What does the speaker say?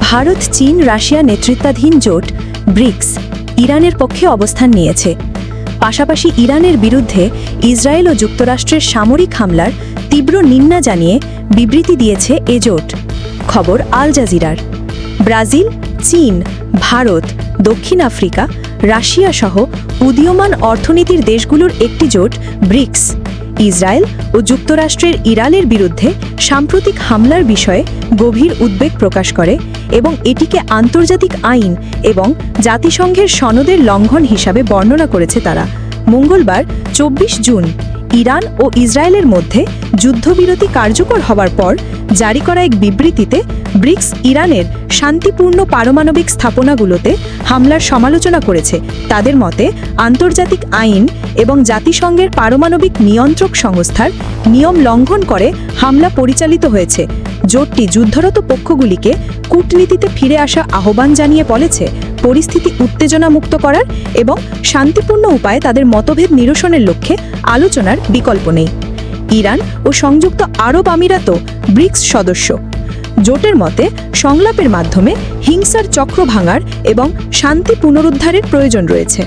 ভারত, চীন, রাশিয়া নেতৃত্বাধীন জোট ব্রিক্স ইরানের পক্ষে অবস্থান নিয়েছে। পাশাপাশি ইরানের বিরুদ্ধে ইসরায়েল ও যুক্তরাষ্ট্রের সামরিক হামলার তীব্র নিন্দা জানিয়ে বিবৃতি দিয়েছে এ জোট। খবর আল জাজিরার। ব্রাজিল, চীন, ভারত, দক্ষিণ আফ্রিকা, রাশিয়া সহ উদীয়মান অর্থনীতির দেশগুলোর একটি জোট ব্রিক্স। ইসরায়েল ও যুক্তরাষ্ট্রের ইরানের বিরুদ্ধে সাম্প্রতিক হামলার বিষয়ে গভীর উদ্বেগ প্রকাশ করে এবং এটিকে আন্তর্জাতিক আইন এবং জাতিসংঘের সনদের লঙ্ঘন হিসাবে বর্ণনা করেছে তারা। মঙ্গলবার, চব্বিশ জুন, ইরান ও ইসরায়েলের মধ্যে যুদ্ধবিরতি কার্যকর হওয়ার পর জারি করা এক বিবৃতিতে ব্রিক্স ইরানের শান্তিপূর্ণ পারমাণবিক স্থাপনাগুলোতে হামলার সমালোচনা করেছে। তাদের মতে, আন্তর্জাতিক আইন এবং জাতিসংঘের পারমাণবিক নিয়ন্ত্রক সংস্থার নিয়ম লঙ্ঘন করে হামলা পরিচালিত হয়েছে। জোটটি যুদ্ধরত পক্ষগুলিকে কূটনীতিতে ফিরে আসা আহ্বান জানিয়ে বলেছে, পরিস্থিতি উত্তেজনামুক্ত করার এবং শান্তিপূর্ণ উপায়ে তাদের মতভেদ নিরসনের লক্ষ্যে আলোচনার বিকল্প নেই। ইরান ও সংযুক্ত আরব আমিরাতও ব্রিক্স সদস্য। জোটের মতে, সংলাপের মাধ্যমে হিংসার চক্র ভাঙার এবং শান্তি পুনরুদ্ধারের প্রয়োজন রয়েছে।